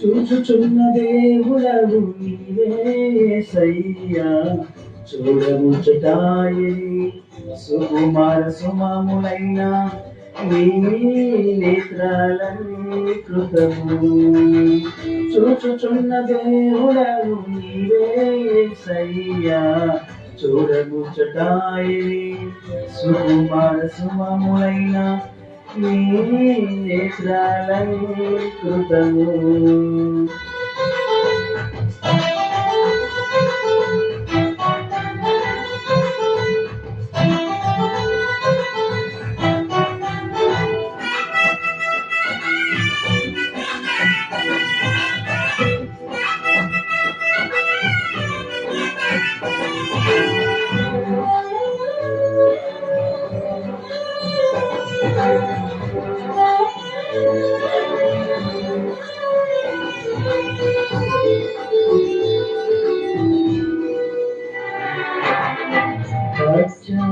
చూచుచున్న దేవుడవు నీవేసయ్యా చూడముచుటాయి సుకుమార సుమములైన నీ నేత్రాలన్నీ కృతము. చూచుచున్న దేవుడవు నీవేసయ్యా చూడముచుటాయి సుకుమార సుమములైన నీ నేత్రాలన్నీ కృతము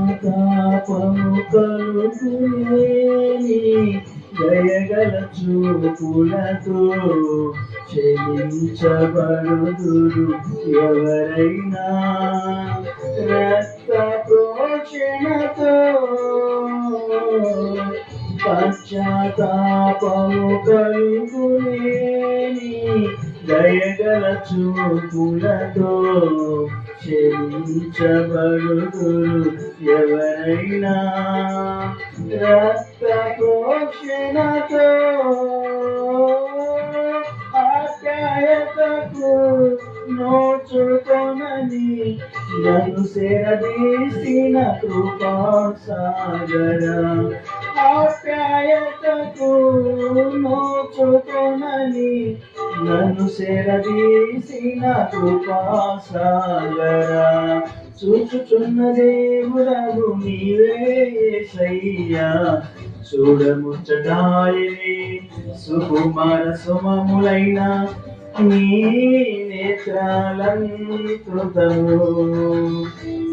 పశ్చాత్తాపము కలుగులేని దయగల చూపులతో క్షమించబడుదురు ఎవరైనా రక్త పశ్చాత్తాపము కలుగులేని దయగల చూపులతో క్షమించబడుదురు ఎవరైనా. రక్త ప్రోక్షణతో ఆప్యాయతకు నోచుకొనని నన్ను సెరదీసిన కృపాసాగర. ఆప్యాయతకు నోచుకొనని నన్ను సెరదీసిన కృపాసాగర. చూచుచున్న దేవుడవు నీవేసయ్యా చూడముచ్చటాయని సుకుమార సుమములైన నీ నేత్రాలంకృతము.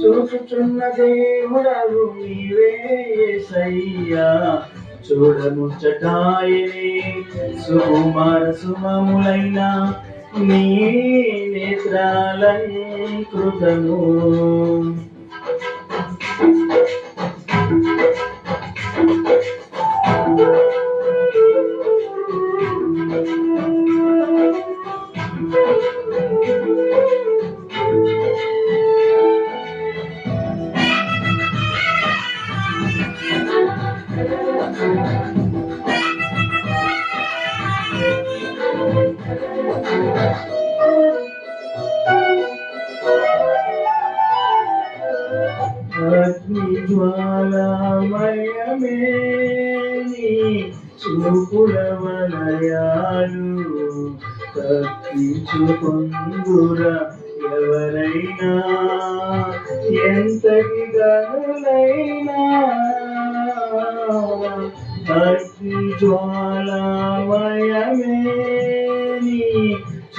చూచుచున్న దేవుడవు నీవేసయ్యా చూడముచ్చటాయని సుకుమార సుమములైన నీ నేత్రాలంకృతము. అగ్ని జ్వాలామయమే నీ చూపుల వలయాలు. తప్పించుకొందుర ఎవరైనా? ఎంతటి గనులైనా? అగ్ని జ్వాలామయమే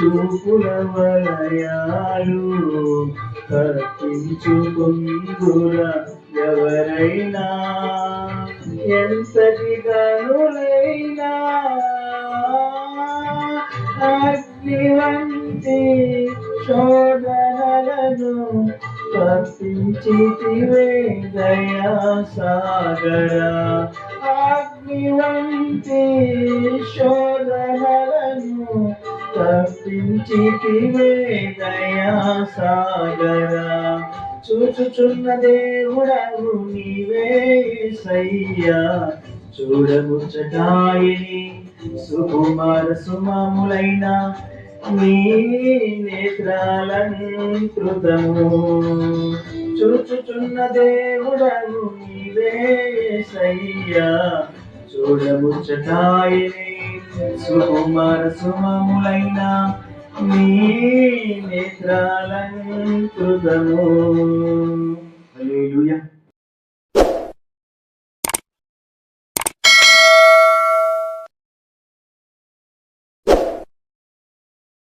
చూపుల వలయాలు తప్పించుకుందుర ఎవరైనా? ఎంతటి గనులైనా? వంటి శోధనలను తప్పించితివే దయా సాగర అగ్ని వంటి శోధనలను తప్పించితివే దయా సాగర చూచుచున్న దేవుడవు నీవే సయ్యా. చూడముచ్చటాయిని సుకుమార సుమములైన నీ నేత్రాలంకృతము చూచుచున్న దేవుడను నీవే సయ్యా చూడముచ్చటాయిని సుకుమార సుమములైన నీ నేత్రాలంకృతము హల్లెలూయా